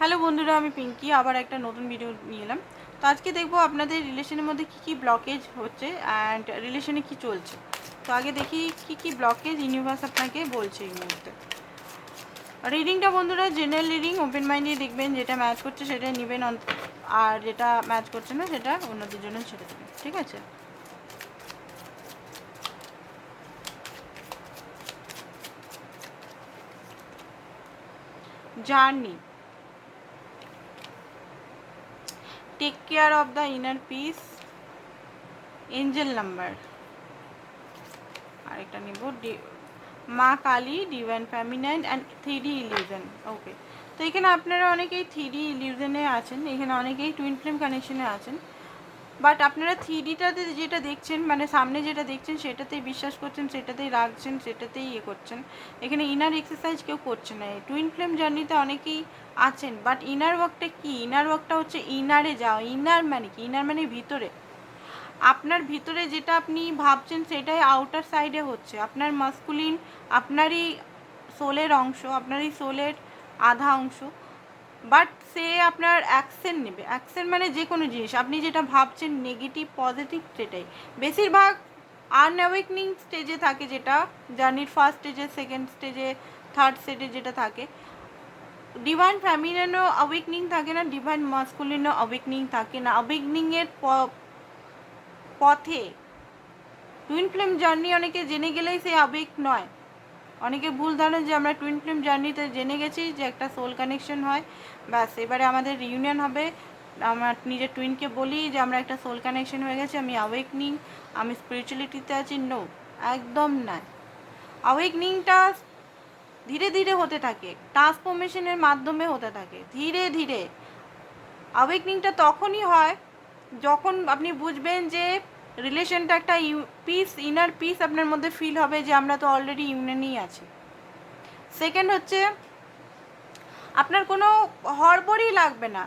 Hello বন্ধুরা, আমি পিঙ্কি, আবার একটা নতুন ভিডিও নিয়ে এলাম। তো আজকে দেখব আপনাদের রিলেশনের মধ্যে কী কী ব্লকেজ হচ্ছে অ্যান্ড রিলেশনে কি চলছে। তো আগে দেখি কি কি ব্লকেজ ইউনিভার্স আপনাকে বলছে এই মুহূর্তে। রিডিংটা বন্ধুরা জেনারেল রিডিং ওপেন মাইন্ডে দেখবেন, যেটা ম্যাচ করছে সেটা নেবেন আর যেটা ম্যাচ করছে না সেটা অন্যদের জন্য ছেড়ে দেবেন, ঠিক আছে? Journey take care of the inner peace angel number আরেকটা নেব। মা Kali divine feminine and three illusion okay তো এখানে আপনারা অনেকেই থ্রি ইলিউশনে আছেন। এখানে অনেকেই টুইন ফ্লেম কানেকশনে আছেন। বাট আপনারা থ্রি ডিটাতে যেটা দেখছেন মানে সামনে যেটা দেখছেন, সেটাতেই বিশ্বাস করছেন, সেটাতেই রাখছেন, সেটাতেই ইয়ে করছেন। এখানে ইনার এক্সারসাইজ কেউ করছে না। টুইন ফ্লেম জার্নিতে অনেকেই আছেন বাট ইনার ওয়ার্কটা কি? ইনার ওয়ার্কটা হচ্ছে ইনারে যাওয়া। ইনার মানে কি? ইনার মানে ভিতরে। আপনার ভিতরে যেটা আপনি ভাবছেন, সেটাই আউটার সাইডে হচ্ছে। আপনার মাস্কুলিন আপনারই সোলের অংশ, আপনারই সোলের আধা অংশ। বাট সে আপনার অ্যাকশন নেবে। অ্যাকশন মানে যে কোনো জিনিস। আপনি যেটা ভাবছেন নেগেটিভ পজিটিভ সেটাই। বেশিরভাগ আনঅ্যাওয়েকনিং স্টেজে থাকে যেটা। জার্নির ফার্স্ট স্টেজে সেকেন্ড স্টেজে থার্ড স্টেজে যেটা থাকে। ডিভাইন ফ্যামিলিনও অ্যাওয়েকনিং থাকে না ডিভাইন মাস্কুলিনও অ্যাওয়েকনিং থাকে না। অ্যাওয়েকনিংয়ের পথে টুইন ফ্লেম জার্নি অনেকে জেনে গেলেই সে আবেগ নয়। অনেকে ভুল ধারণা যে আমরা টুইন ফ্লেম জার্নিতে জেনে গেছি যে একটা সোল কানেকশন হয়। ব্যাস, এবারে আমাদের রিউনিয়ন হবে। আমার নিজের টুইনকে বলি যে আমরা একটা সোল কানেকশন হয়ে গেছে, আমি অ্যাওয়েকনিং আমি স্পিরিচুয়ালিটিতে আছি। নো একদম নয়। অ্যাওয়েকনিংটা ধীরে ধীরে হতে থাকে ট্রান্সফরমেশনের মাধ্যমে হতে থাকে, ধীরে ধীরে। অ্যাওয়েকনিংটা তখনই হয় যখন আপনি বুঝবেন যে রিলেশনটা একটা পিস ইনার পিস আপনার মধ্যে ফিল হবে যে আমরা তো অলরেডি ইউনিয়নেই আছি। সেকেন্ড হচ্ছে, আপনার কোনো হড়বড়ই লাগবে না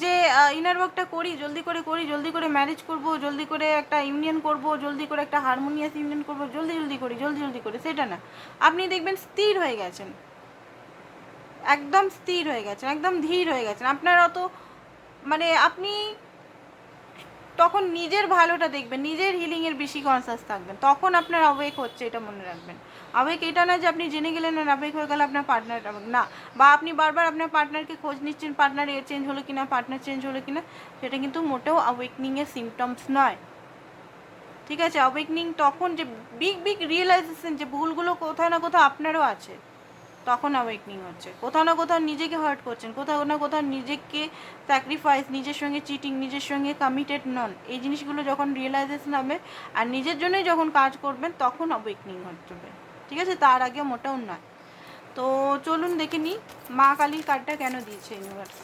যে ইনার ওয়ার্কটা করি, জলদি করে করি, জলদি করে ম্যারেজ করব, জলদি করে একটা ইউনিয়ন করব, জলদি করে একটা হারমোনিয়াস ইউনিয়ন করব, জলদি জলদি করি, জলদি জলদি করে, সেটা না। আপনি দেখবেন স্থির হয়ে গেছেন। একদম স্থির হয়ে গেছেন, একদম ধীর হয়ে গেছেন। আপনার অত মানে আপনি তখন নিজের ভালোটা দেখবেন, নিজের হিলিংয়ের বেশি কনসাস থাকবেন। তখন আপনার অবেক হচ্ছে এটা মনে রাখবেন। আবেগ এটা না যে আপনি জেনে গেলেন আর আবেগ হয়ে গেলে আপনার পার্টনার না, বা আপনি বারবার আপনার পার্টনারকে খোঁজ নিচ্ছেন পার্টনার এ চেঞ্জ হলো কিনা পার্টনার চেঞ্জ হলো কিনা, সেটা কিন্তু মোটেও অ্যাওয়েকনিংয়ের সিমটমস নয়। ঠিক আছে? অ্যাওয়েকনিং তখন যে বিগ বিগ রিয়েলাইজেশন যে ভুলগুলো কোথাও না কোথাও আপনারও আছে। তখন অ্যাওয়েকনিং হচ্ছে। কোথাও না কোথাও নিজেকে হার্ট করছেন, কোথাও না কোথাও নিজেকে স্যাক্রিফাইস নিজের সঙ্গে চিটিং নিজের সঙ্গে কমিটেড নন এই জিনিসগুলো যখন রিয়েলাইজেশন হবে আর নিজের জন্যই যখন কাজ করবেন, তখন অ্যাওয়েকনিং হচ্ছে। ঠিক আছে? তার আগে মোটেও নয়। তো চলুন দেখে নিই মা কালীর কার্ডটা কেন দিয়েছে universe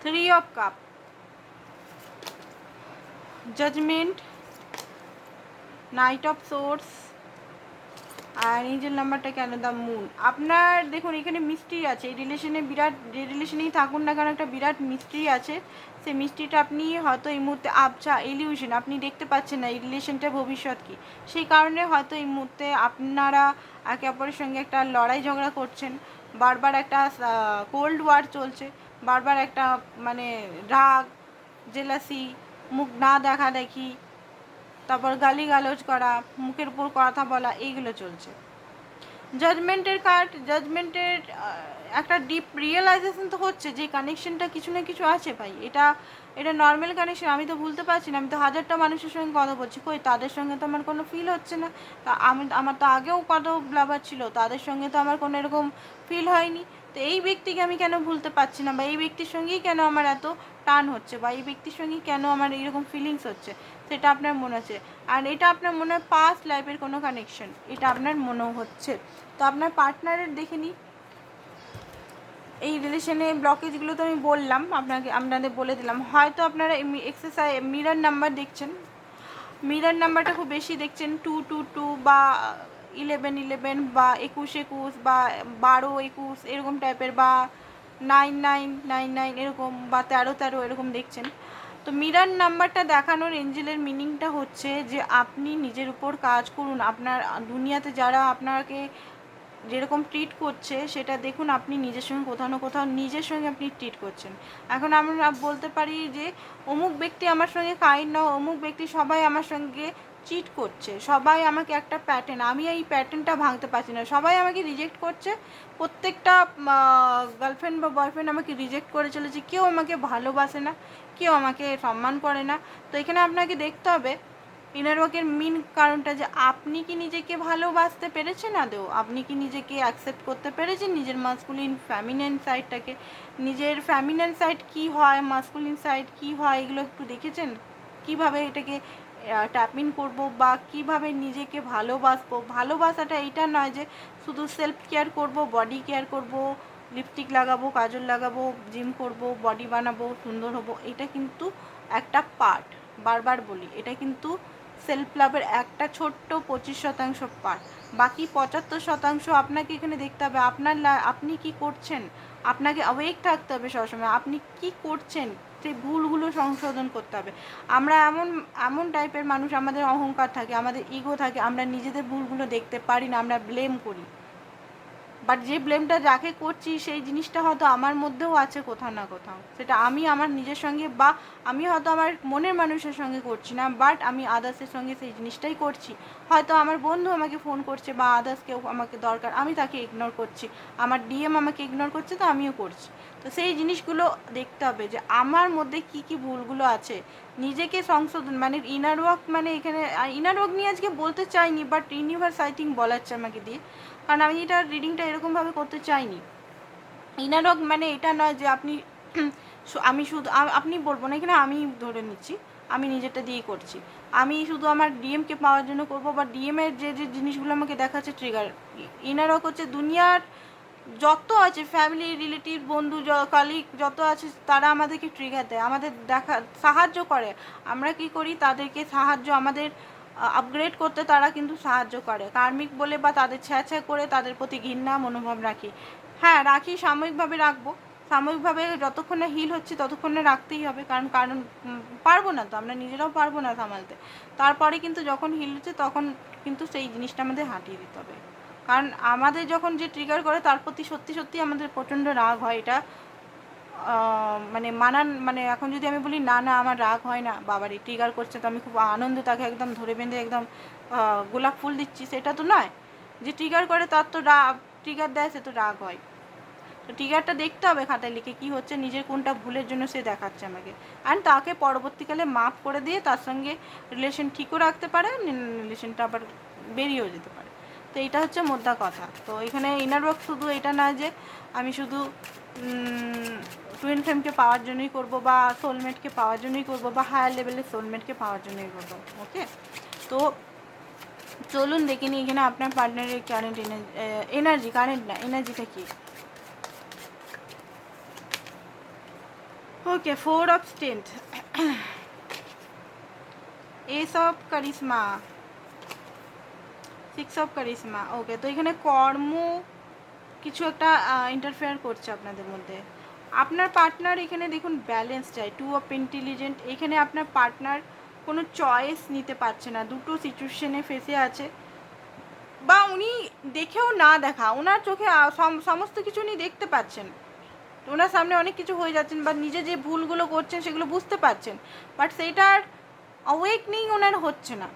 three of cup judgement knight of source আর নিজের নাম্বারটা কেন? দ্য মুন আপনার, দেখুন, এখানে মিস্ট্রি আছে। এই রিলেশনে বিরাট, যে রিলেশনেই থাকুন না কেন, একটা বিরাট মিস্ট্রি আছে। সেই মিস্ট্রিটা আপনি হয়তো এই মুহূর্তে আবছা এলিউশন আপনি দেখতে পাচ্ছেন না এই রিলেশনটা ভবিষ্যৎ কি। সেই কারণে হয়তো এই মুহূর্তে আপনারা একে অপরের সঙ্গে একটা লড়াই ঝগড়া করছেন। বারবার একটা কোল্ড ওয়ার চলছে। বারবার একটা মানে রাগ জেলাসি মুখ না দেখা দেখি। তারপর গালিগালোজ করা, মুখের উপর কথা বলা, এইগুলো চলছে। জাজমেন্টের কার্ড জাজমেন্টের একটা ডিপ রিয়েলাইজেশন তো হচ্ছে যে কানেকশনটা কিছু না কিছু আছে ভাই। এটা এটা নর্মাল কানেকশন আমি তো ভুলতে পারছি না। আমি তো হাজারটা মানুষের সঙ্গে কথা বলছি। কই, তাদের সঙ্গে তো আমার কোনো ফিল হচ্ছে না। তা আমি, আমার তো আগেও কত ব্লাবার ছিল, তাদের সঙ্গে তো আমার কোনো এরকম ফিল হয়নি। তো এই ব্যক্তিকে আমি কেন ভুলতে পারছি না? বা এই ব্যক্তির সঙ্গেই কেন আমার এত টান হচ্ছে বা এই ব্যক্তির সঙ্গে কেন আমার এইরকম ফিলিংস হচ্ছে, সেটা আপনার মনে হচ্ছে আর এটা আপনার মনে হয় পাস্ট লাইফের কোনো কানেকশন এটা আপনার মনে হচ্ছে। তো আপনার পার্টনারের দেখে নিই। এই রিলেশনে ব্লকেজগুলো তো আমি বললাম, আপনাকে, আপনাদের বলে দিলাম। হয়তো আপনারা এক্সারসাইজ মিরার নাম্বার দেখছেন। মিরার নাম্বারটা খুব বেশি দেখছেন টু টু টু বা ইলেভেন ইলেভেন বা একুশ একুশ বা বারো, একুশ, এরকম টাইপের বা নাইন নাইন নাইন নাইন এরকম বা তেরো তেরো এরকম দেখছেন। তো মিরার নাম্বারটা দেখানোর এঞ্জেলের মিনিংটা হচ্ছে যে আপনি নিজের উপর কাজ করুন। আপনার দুনিয়াতে যারা আপনাকে যেরকম ট্রিট করছে, সেটা দেখুন আপনি নিজের সঙ্গে কোথাও না কোথাও নিজের সঙ্গে আপনি ট্রিট করছেন। এখন আমরা বলতে পারি যে অমুক ব্যক্তি আমার সঙ্গে কাইন্ড না অমুক ব্যক্তি সবাই আমার সঙ্গে চিট করছে। সবাই আমাকে একটা প্যাটার্ন আমি এই প্যাটার্নটা ভাঙতে পারছি না। সবাই আমাকে রিজেক্ট করছে। প্রত্যেকটা গার্লফ্রেন্ড বা বয়ফ্রেন্ড আমাকে রিজেক্ট করে চলেছে কেউ আমাকে ভালোবাসে না, কেউ আমাকে সম্মান করে না। তো এখানে আপনাকে দেখতে হবে ইনার ওয়ার্কের মেন কারণটা যে আপনি কি নিজেকে ভালোবাসতে পেরেছেন আদৌ? আপনি কি নিজেকে অ্যাকসেপ্ট করতে পেরেছেন নিজের মাস্কুলিন ফ্যামিনাইন সাইডটাকে নিজের ফ্যামিনাইন সাইড কি হয় মাস্কুলিন সাইড কি হয়, এগুলো একটু দেখেছেন? কীভাবে এটাকে ট্যাপিং করব বা কীভাবে নিজেকে ভালোবাসবো? ভালোবাসাটা এইটা নয় যে শুধু সেলফ কেয়ার করব বডি কেয়ার করব লিপস্টিক লাগাবো, কাজল লাগাবো জিম করব বডি বানাবো, সুন্দর হব, এটা কিন্তু একটা পার্ট বারবার বলি, এটা কিন্তু সেলফ লাভের একটা ছোট্ট পঁচিশ শতাংশ পার্ট বাকি পঁচাত্তর শতাংশ আপনাকে এখানে দেখতে হবে, আপনার আপনি কি করছেন? আপনাকে অওয়েক থাকতে হবে সবসময়। আপনি কি করছেন? সেই ভুলগুলো সংশোধন করতে হবে। আমরা এমন এমন টাইপের মানুষ, আমাদের অহংকার থাকে, আমাদের ইগো থাকে, আমরা নিজেদের ভুলগুলো দেখতে পারি না, আমরা ব্লেম করি। বাট যে ব্লেমটা যাকে করছি, সেই জিনিসটা হয়তো আমার মধ্যেও আছে কোথাও না কোথাও। সেটা আমি আমার নিজের সঙ্গে বা আমি হয়তো আমার মনের মানুষের সঙ্গে করছি না বাট আমি আদার্সের সঙ্গে সেই জিনিসটাই করছি। হয়তো আমার বন্ধু আমাকে ফোন করছে বা আদার্স কেউ আমাকে দরকার, আমি তাকে ইগনোর করছি। আমার ডিএম আমাকে ইগনোর করছে, তো আমিও করছি। তো সেই জিনিসগুলো দেখতে হবে যে আমার মধ্যে কি কি ভুলগুলো আছে। নিজেকে সংশোধন মানে ইনার ওয়ার্ক মানে এখানে ইনার ওয়ার্ক নিয়ে আজকে বলতে চাইনি বাট ইউনিভার্স আই থিঙ্ক বলাচ্ছে আমাকে দিয়ে। কারণ আমি এটা রিডিংটা এরকমভাবে করতে চাইনি। ইনার ওয়ার্ক মানে এটা নয় যে আপনি আমি শুধু আপনি বলব না এখানে আমি ধরে নিচ্ছি, আমি নিজেরটা দিয়েই করছি। আমি শুধু আমার ডিএমকে পাওয়ার জন্য করব, বা ডিএমের যে যে জিনিসগুলো আমাকে দেখাচ্ছে ট্রিগার ইনার ওয়ার্ক হচ্ছে দুনিয়ার যত আছে ফ্যামিলি রিলেটিভ বন্ধু কালিগ যত আছে, তারা আমাদেরকে ট্রিগার দেয়, আমাদের দেখা সাহায্য করে। আমরা কি করি? তাদেরকে সাহায্য, আমাদের আপগ্রেড করতে তারা কিন্তু সাহায্য করে। কার্মিক বলে বা তাদের ছ্যা ছ্যা করে তাদের প্রতি ঘৃণা, মনোভাব রাখি। হ্যাঁ রাখি সাময়িকভাবে রাখব। সাময়িকভাবে যতক্ষণ না হিল হচ্ছে, ততক্ষণ রাখতেই হবে। কারণ কারণ পারব না তো, আমরা নিজেরাও পারব না সামালতে। তারপরে কিন্তু যখন হিল হচ্ছে, তখন কিন্তু সেই জিনিসটা আমাদের হাঁটিয়ে দিতে হবে। কারণ, আমাদের যখন যে ট্রিগার করে, তার প্রতি সত্যি সত্যি আমাদের প্রচণ্ড রাগ হয়। এটা মানে মানান মানে এখন যদি আমি বলি, না না, আমার রাগ হয় না, বাবারে ট্রিগার করছে তো আমি খুব আনন্দ তাকে একদম ধরে বেঁধে একদম গোলাপ ফুল দিচ্ছি। সেটা তো নয়। যে ট্রিগার করে তার তো রাগ ট্রিগার দেয়, সে তো রাগ হয়। তো ট্রিগারটা দেখতে হবে খাতায় লিখে কী হচ্ছে, নিজের কোনটা ভুলের জন্য সে দেখাচ্ছে আমাকে। অ্যান্ড তাকে পরবর্তীকালে মাফ করে দিয়ে তার সঙ্গে রিলেশন ঠিকও রাখতে পারে রিলেশনটা আবার বেরিয়েও যেতে পারে। তো এইটা হচ্ছে মোদ্দা কথা। তো এখানে ইনার ওয়ার্ক শুধু এটা না যে আমি শুধু টুইন ফ্রেমকে পাওয়ার জন্যই করব বা সোলমেটকে পাওয়ার জন্যই করব বা হায়ার লেভেলের সোলমেটকে পাওয়ার জন্যই করব ওকে তো চলুন দেখে নিই এখানে আপনার পার্টনারের কারেন্ট এনার্জি কারেন্ট না এনার্জিটা কি? Okay four of stent ace of Karishma six of Karishma okay তো এখানে কর্ম কিছু একটা ইন্টারফেয়ার করছে আপনাদের মধ্যে। আপনার পার্টনার এখানে দেখুন ব্যালেন্স চাই টু অফ ইন্টেলিজেন্ট এখানে আপনার পার্টনার কোনো চয়েস নিতে পারছে না, দুটো সিচুয়েশনে ফেসে আছে। বা উনি দেখেও না দেখা ওনার চোখে সম- সমস্ত কিছু উনি দেখতে পাচ্ছেন। ওনার সামনে অনেক কিছু হয়ে যাচ্ছেন, বা নিজে যে ভুলগুলো করছেন সেগুলো বুঝতে পারছেন। বাট সেইটার অওয়েকনিং ওনার হচ্ছে না।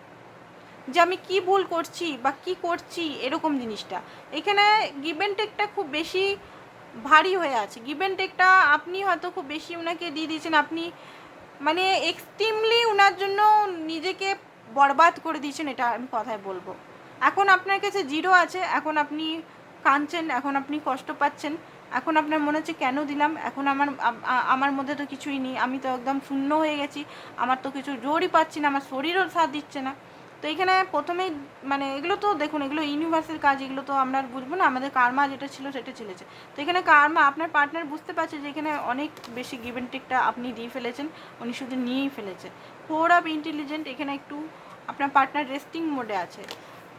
যে আমি কি ভুল করছি বা কি করছি এরকম জিনিসটা। এখানে গিভেন টেকটা খুব বেশি ভারী হয়ে আছে। গিভেন টেকটা আপনি হয়তো খুব বেশি ওনাকে দিয়ে দিয়েছেন, আপনি মানে এক্সট্রিমলি ওনার জন্য নিজেকে বরবাদ করে দিয়েছেন, এটা আমি কথায় বলব। এখন আপনার কাছে জিরো আছে, এখন আপনি কাঁদছেন, এখন আপনি কষ্ট পাচ্ছেন, এখন আপনার মনে হচ্ছে কেন দিলাম, এখন আমার আমার মধ্যে তো কিছুই নেই, আমি তো একদম শূন্য হয়ে গেছি, আমার তো কিছু জোরই পাচ্ছি না, আমার শরীরও সাথ দিচ্ছে না। তো এখানে প্রথমেই মানে এগুলো তো দেখুন, এগুলো ইউনিভার্সের কাজ, এগুলো তো আমরা বুঝব না। আমাদের কার্মা যেটা ছিল সেটা চলেছে। তো এখানে কার্মা আপনার পার্টনার বুঝতে পারছে যে এখানে অনেক বেশি গিভেন টেকটা আপনি দিয়ে ফেলেছেন। উনি শুধু নিয়েই ফেলেছে। ফোর অফ ইন্টেলিজেন্ট এখানে একটু আপনার পার্টনার রেস্টিং মোডে আছে।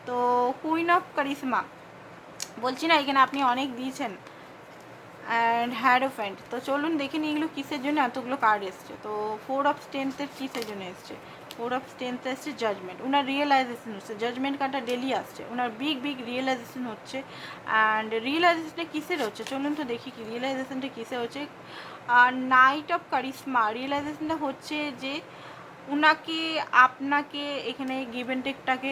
তো কুইন অফ কারিশমা বলছি না এখানে আপনি অনেক দিয়েছেন। অ্যান্ড হ্যারোফ্যান্ট তো চলুন দেখে নিই এগুলো কিসের জন্য এতগুলো কার্ড এসছে। তো ফোর অফ স্ট্রেংথের কিসের জন্য এসছে? ফোর অফ স্ট্রেংথ আসছে জাজমেন্ট ওনার রিয়েলাইজেশন হচ্ছে জাজমেন্ট কার্ডটা ডেলি আসছে। ওনার বিগ বিগ রিয়েলাইজেশন হচ্ছে। অ্যান্ড রিয়েলাইজেশনটা কিসের হচ্ছে? চলুন তো দেখি কি রিয়েলাইজেশনটা কিসে হচ্ছে। আর নাইট অফ কারিশমা রিয়েলাইজেশনটা হচ্ছে যে ওনাকে আপনাকে এখানে গিভেন টেকটাকে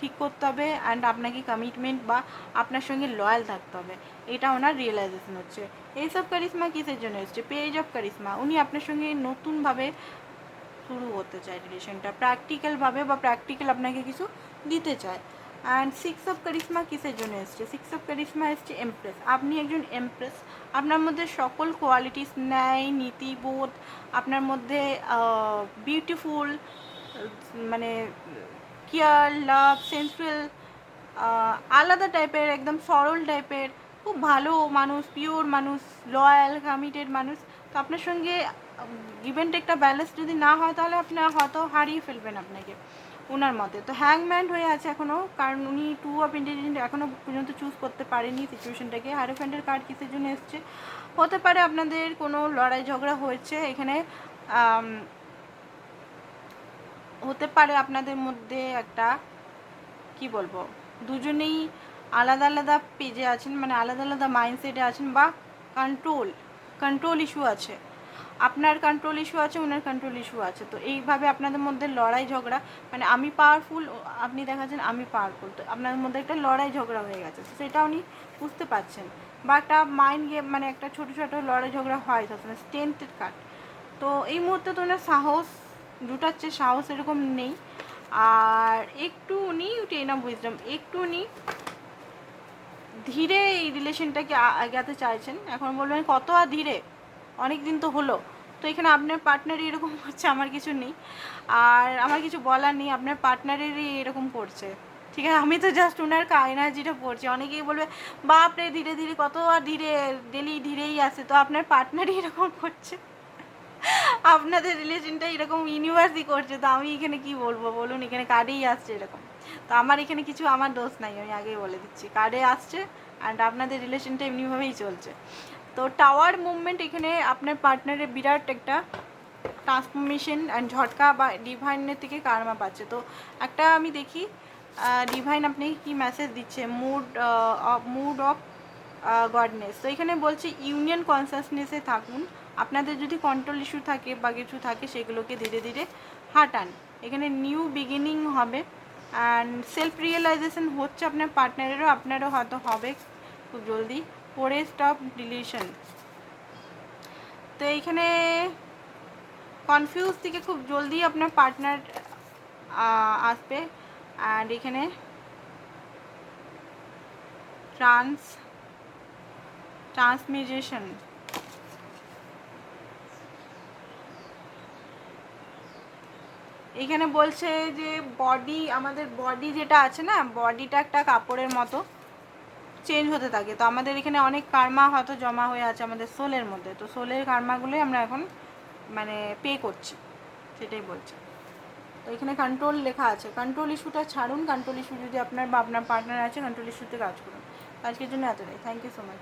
ঠিক করতে হবে অ্যান্ড আপনাকে কমিটমেন্ট বা আপনার সঙ্গে লয়াল থাকতে হবে। এটা ওনার রিয়েলাইজেশন হচ্ছে। এইসব কারিশমা কিসের জন্য এসছে? পেজ অফ কারিশমা উনি আপনার সঙ্গে নতুনভাবে শুরু করতে চায় রিলেশনটা প্র্যাকটিক্যালভাবে বা প্র্যাকটিক্যাল আপনাকে কিছু দিতে চায়। অ্যান্ড সিক্স অফ কারিশমা কিসের জন্য এসছে? সিক্স অফ কারিশমা এসছে এমপ্রেস আপনি একজন এমপ্রেস আপনার মধ্যে সকল কোয়ালিটিস ন্যায়, নীতিবোধ, আপনার মধ্যে বিউটিফুল মানে কেয়ার লাভ সেন্সুয়াল আলাদা টাইপের একদম সরল টাইপের খুব ভালো মানুষ পিওর মানুষ লয়াল কমিটেড মানুষ। তো আপনার সঙ্গে গিভেন একটা ব্যালেন্স যদি না হয় তাহলে আপনার হয়তো হারিয়ে ফেলবেন আপনাকে ওনার মতে। তো হ্যাংম্যান হয়ে আছে এখনও কারণ উনি টু অফ ইন্টেলিজেন্ট এখনও পর্যন্ত চুজ করতে পারেনি সিচুয়েশনটাকে হারোফ্যান্ডের কার্ড কিসের জন্য এসছে? হতে পারে আপনাদের কোনো লড়াই ঝগড়া হয়েছে, এখানে হতে পারে আপনাদের মধ্যে একটা, কি বলব, দুজনেই আলাদা আলাদা পেজে আছেন মানে আলাদা আলাদা মাইন্ডসেটে আছেন বা কন্ট্রোল কন্ট্রোল ইস্যু আছে। আপনার কন্ট্রোল ইস্যু আছে, ওনার কন্ট্রোল ইস্যু আছে। তো এইভাবে আপনাদের মধ্যে লড়াই, ঝগড়া মানে আমি পাওয়ারফুল আপনি দেখাচ্ছেন আমি পাওয়ারফুল তো আপনাদের মধ্যে একটা লড়াই, ঝগড়া হয়ে গেছে। সেটা উনি বুঝতে পারছেন। বা একটা মাইন্ড গেম মানে একটা ছোটো ছোটো লড়াই, ঝগড়া হয় সবসময় স্ট্রেংথের কার্ড তো এই মুহূর্তে তো ওনার সাহস জুটাচ্ছে, সাহস এরকম নেই। আর একটু উনি টেন অফ উইজডম একটু উনি ধীরে এই রিলেশনটাকে আগাতে চাইছেন। এখন বলবেন কত আর ধীরে? অনেক দিন তো হলো। তো এখানে আপনার পার্টনারই এরকম করছে, আমার কিছু নেই। আর আমার কিছু বলার নেই, আপনার পার্টনারেরই এরকম করছে। ঠিক আছে? আমি তো জাস্ট ওনার এনার্জিটা পড়ছি। অনেকেই বলবে, বাপ রে, ধীরে ধীরে, কত আর ধীরে ডেলি ধীরেই আসে তো আপনার পার্টনারই এরকম করছে। আপনাদের রিলেশনটা এরকম ইউনিভার্সই করছে। তো আমি এখানে কি বলব? বলুন, এখানে কার্ডেই আসছে এরকম। তো আমার এখানে কিছু, আমার দোষ নাই, আমি আগেই বলে দিচ্ছি। কার্ডে আসছে? অ্যান্ড আপনাদের রিলেশনটা এমনিভাবেই চলছে। তো টাওয়ার মুভমেন্ট এখানে আপনার পার্টনারের বিরাট একটা ট্রান্সফরমেশন অ্যান্ড ঝটকা বা ডিভাইনের থেকে কারমা পাচ্ছে। তো একটা আমি দেখি ডিভাইন আপনি কি মেসেজ দিচ্ছে? মুড মুড অফ গডনেস তো এখানে বলছে ইউনিয়ন কনসাসনেসে থাকুন। আপনাদের যদি কন্ট্রোল ইস্যু থাকে বা কিছু থাকে, সেগুলোকে ধীরে ধীরে হাঁটান। এখানে নিউ বিগিনিং হবে। অ্যান্ড সেলফ রিয়েলাইজেশন হচ্ছে আপনার পার্টনারেরও আপনারও হয়তো হবে খুব জলদি। ফরেস্ট অফ ডিলিশন তো এইখানে কনফিউজ থেকে খুব জলদি আপনার পার্টনার আসবে। অ্যান্ড এখানে ট্রান্স ট্রান্সমিউটেশন এখানে বলছে যে বডি আমাদের বডি যেটা আছে না বডিটা একটা কাপড়ের মতো। চেঞ্জ হতে থাকে। তো আমাদের এখানে অনেক কার্মা হয়তো জমা হয়ে আছে আমাদের সোলের মধ্যে। তো সোলের কার্মাগুলোই আমরা এখন মানে পে করছি। সেটাই বলছি। তো এখানে কন্ট্রোল লেখা আছে। কন্ট্রোল ইস্যুটা ছাড়ুন। কন্ট্রোল ইস্যু যদি আপনার বা আপনার পার্টনার আছে কন্ট্রোল ইস্যুতে কাজ করুন। আজকের জন্য এতটাই। Thank you so much